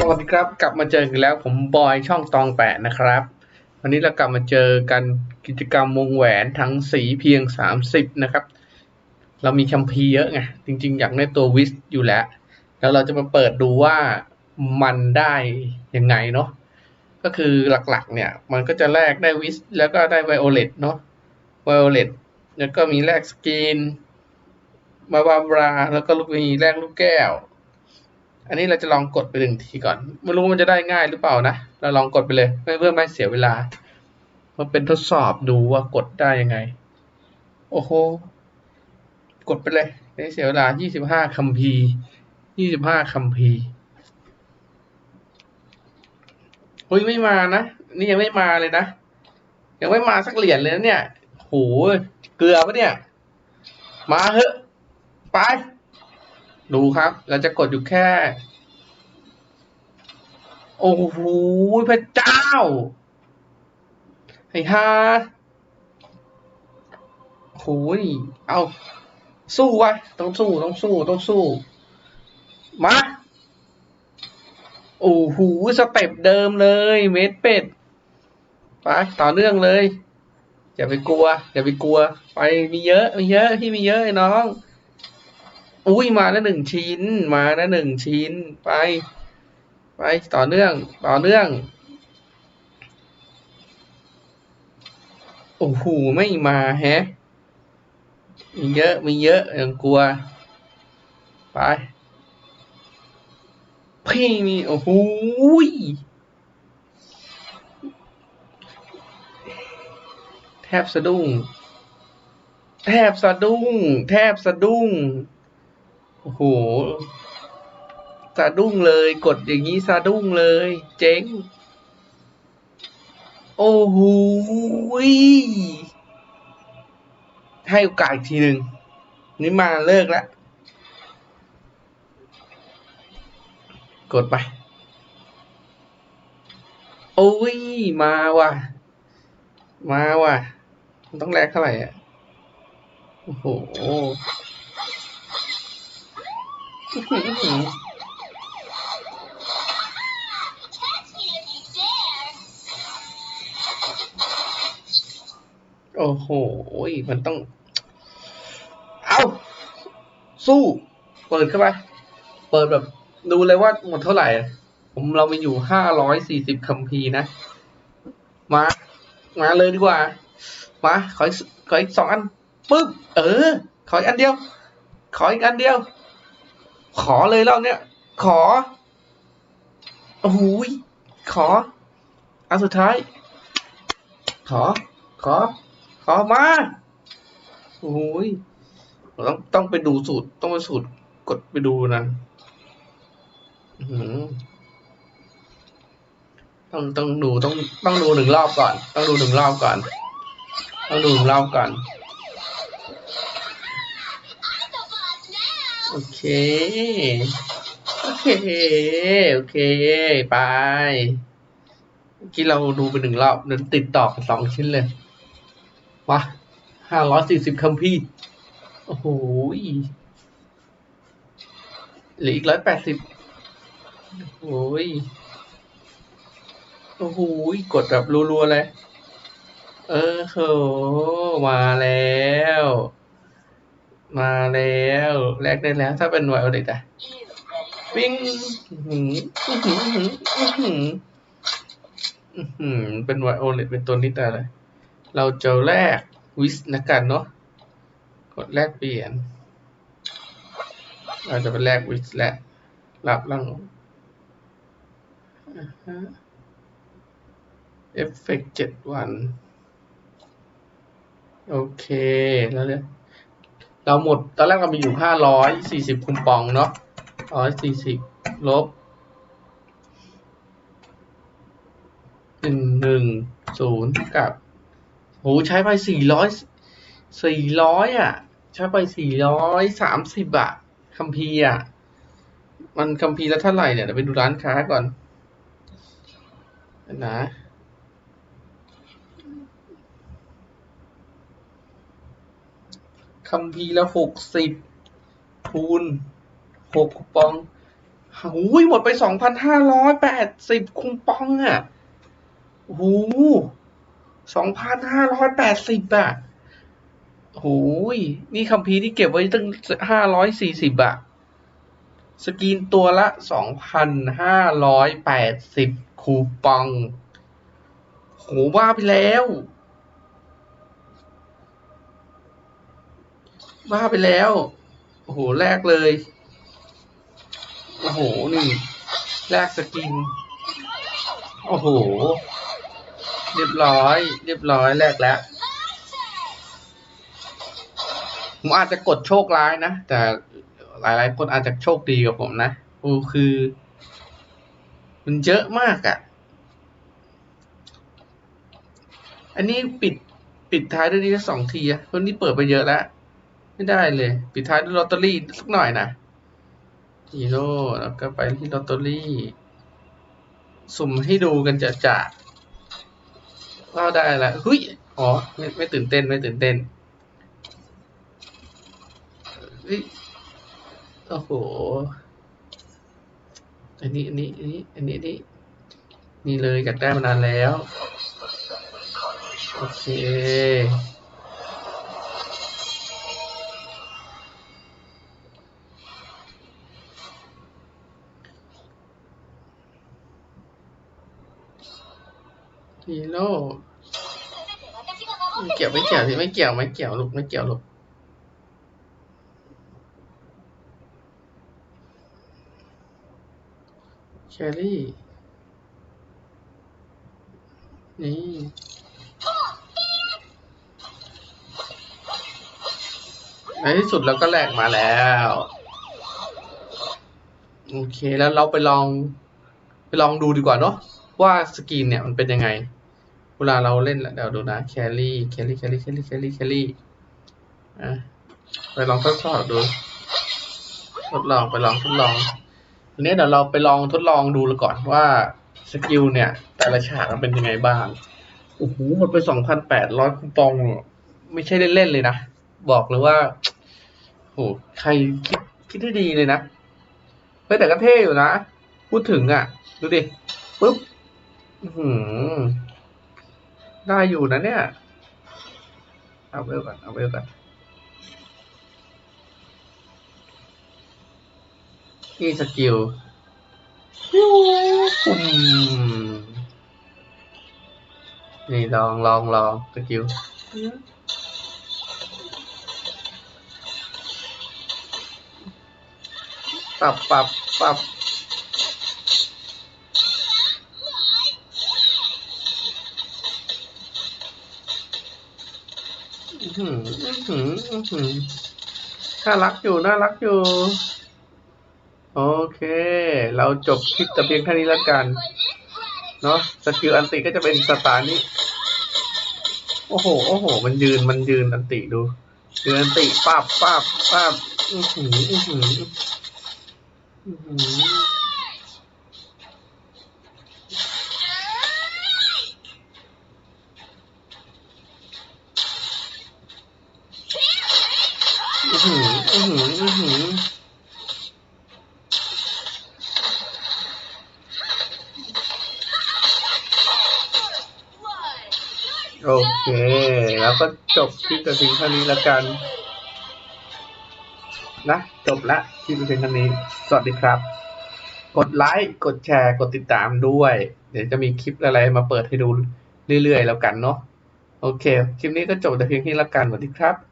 สวัสดีครับ กลับมาเจอกันแล้วผมบอยช่องตองแปดนะครับ วันนี้เรากลับมาเจอกันกิจกรรมวงแหวนทั้งสีเพียงสามสิบนะครับ เรามีคัมภีร์เยอะไงจริงๆ อยากได้ตัววิสอยู่แล้ว แล้วเราจะมาเปิดดูว่ามันได้ยังไงเนาะก็คือหลักๆ เนี่ย มันก็จะแลกได้วิสแล้วก็ได้ไวโอเลตเนาะไวโอเลตแล้วก็มีแลกสกินมาบาบราแล้วก็ลูกมีแลกลูกแก้ว อันนี้เราจะลองกดไปหนึ่งทีก่อน ไม่รู้มันจะได้ง่ายหรือเปล่านะ เราลองกดไปเลยไม่เพื่อไม่เสียเวลา มันเป็นทดสอบดูว่ากดได้ยังไง โอ้โห กดไปเลยไม่เสียเวลายี่สิบห้าคัมภีร์ยี่สิบห้าคัมภีร์เฮ้ยไม่มานะ นี่ยังไม่มาเลยนะ ยังไม่มาสักเหรียญเลยนะเนี่ยโหเกลือปะเนี่ย มาเถอะ ไป ดูครับ เราจะกดอยู่แค่ โอ้โหพระเจ้า ไอ้ฮ่าโหยเอาสู้ไว้ต้องสู้ ต้องสู้ ต้องสู้ มา โอ้โห สเต็ปเดิมเลย เม็ดเป็ด ไป ต่อเนื่องเลย อย่าไปกลัว อย่าไปกลัว ไปมีเยอะ มีเยอะ ที่มีเยอะไอ้น้อง อุ้ยมาแล้วหนึ่งชิ้น มาแล้วหนึ่งชิ้นไป ไปต่อเนื่อง ต่อเนื่อง โอ้โหไม่มาแฮะมีเยอะมีเยอะอย่างกลัว ไปพี่มีโอ้โหแทบสะดุ้ง แทบสะดุ้ง แทบสะดุ้ง โอ้โหสะดุ้งเลย กดอย่างนี้สะดุ้งเลย เจ๊ง โอ้โหให้โอกาสอีกทีหนึ่งนี่มาเลิกแล้วกดไป โอ้ย มาว่ะ มาว่ะมันต้องแลกเท่าไหร่อะ โอ้โห โอ้โห มันต้อง เอาสู้ เปิดเข้าไป เปิดแบบดูเลยว่าหมดเท่าไหร่ ผมเรามีอยู่ห้าร้อยสี่สิบคัมภีนะ มา มาเลยดีกว่า มา ขออีกขออีกสองอันปึ๊บ เออ ขออีกอันเดียว ขออีกอันเดียว ขอเลยรอบเนี้ย ขอ โอ้โหยขอ อันสุดท้าย ขอ ขอ ขอมา โอ้ยต้องต้องไปดูสูตร ต้องไปสูตร กดไปดูนั้นอื้อหือต้องต้องดูต้องต้องดูหนึ่งรอบก่อน ต้องดูหนึ่งรอบก่อน ต้องดูหนึ่งรอบก่อน โอเค โอเค โอเค ไปเมื่อกี้เราดูไปหนึ่งรอบเดินติดต่อกันสองชิ้นเลยมาห้าร้อยสี่สิบคัมภีร์โอ้โหหลืออีกร้อยแปดสิบโอ้ยโอ้โหกดแบบรัวๆเลย เออโหมาแล้ว มาแล้วแลกได้แล้ว ถ้าเป็นไวโอเลตอะปิ้งอื้อหืออื้อหืออื้อหืออื้อหือเป็นไวโอเลตเป็นตัวนี้แต่เลยเราจะแลกวิสนะกันเนาะกดแลกเปลี่ยนเราจะไปแลกวิสแหละรับร่างเอฟเฟกเจ็ดวัน โอเค แล้วเนี่ย เราหมดตอนแรกเรามีอยู่ห้าร้อยสี่สิบคูปองเนาะร้อยสี่สิบลบหนึ่งหนึ่งศูนย์กับโหใช้ไปสี่ร้อยสี่ร้อยอะ ใช้ไปสี่ร้อยสามสิบอะคัมภีอะ มันคัมภีแล้วเท่าไหร่เนี่ยเดี๋ยวไปดูร้านค้าก่อนนะ คัมภีละหกสิบคูณหกคูปองหูยหมดไปสองพันห้าร้อยแปดสิบคูปองอะโอ้โหสองพันห้าร้อยแปดสิบอะโอ้ยนี่คัมภีที่เก็บไว้ตั้งห้าร้อยสี่สิบอะ สกรีนตัวละสองพันห้าร้อยแปดสิบคูปองโหว่าไปแล้ว ว่าไปแล้ว โอ้โห แรกเลย โอ้โห นี่ แรกสกิน โอ้โห เรียบร้อย เรียบร้อย แรกแล้ว ผมอาจจะกดโชคร้ายนะ แต่หลายๆคนอาจจะโชคดีกับผมนะโอ้คือ มันเยอะมากอะ่ะ อันนี้ปิดปิดท้ายด้วยนี้สองทีอะเพราะนี้เปิดไปเยอะแล้ว ไม่ได้เลย ปิดท้ายด้วยลอตเตอรี่สักหน่อยนะฮีโร่แล้วก็ไปที่ลอตเตอรี่ สุ่มให้ดูกันจะจะว่าได้แล้วเฮ้ยอ๋อไม่ไม่ตื่นเต้นไม่ตื่นเต้นเฮ้ยโอ้โหอันนี้อันนี้อันนี้อันนี้นี่นี่เลยอยากได้มานานแล้ว โอเค ฮีโร่ไม่เกี่ยวไม่เกี่ยวพี่ไม่เกี่ยวไม่เกี่ยวลูกไม่เกี่ยวลูกแครี่ นี่ในที่สุดเราก็แหลกมาแล้ว โอเคแล้วเราไปลอง ไปลองดูดีกว่าเนาะว่าสกรีนเนี่ยมันเป็นยังไง เวลาเราเล่นแล้วเดี๋ยวดูนะแครี่แครี่แครี่แครี่แครี่แครี่อะไปลองทดสอบดูทดลองไปลองทดลองทีนี้เดี๋ยวเราไปลองทดลองดูก่อนว่าสกิลเนี่ย แต่ละฉากมันเป็นยังไงบ้างโอ้โหหมดไปสองพันแปดร้อยคูปอง ไม่ใช่เล่นๆเลยนะ บอกเลยว่าโหใครคิดคิดได้ดีเลยนะเฮ้แต่ก็เท่อยู่นะ พูดถึงอะ ดูดิปุ๊บ อื้อหือ ได้อยู่นะเนี่ย เอาเวลก่อน เอาเวลก่อน นี่สกิลนี่ลองลองลองสกิลปรับปรับปรับ น่ารักอยู่ น่ารักอยู่ โอเค เราจบคลิปแต่เพียงเท่านี้แล้วกัน เนาะสกิลอันติก็จะเป็นสไตล์นี้ โอ้โห โอ้โห มันยืน มันยืนอันติดูยืนอันติปั๊บปั๊บปั๊บอือหืออือหืออือหือ อือหืออือหืออือหือโอเค แล้วก็จบคลิปแต่เพียงเท่านี้แล้วกัน นะ จบละคลิปแต่เพียงเท่านี้ สวัสดีครับ กดไลค์กดแชร์กดติดตามด้วย เดี๋ยวจะมีคลิปอะไรมาเปิดให้ดูเรื่อยๆแล้วกันเนาะโอเค คลิปนี้ก็จบแต่เพียงนี้แล้วกันสวัสดีครับ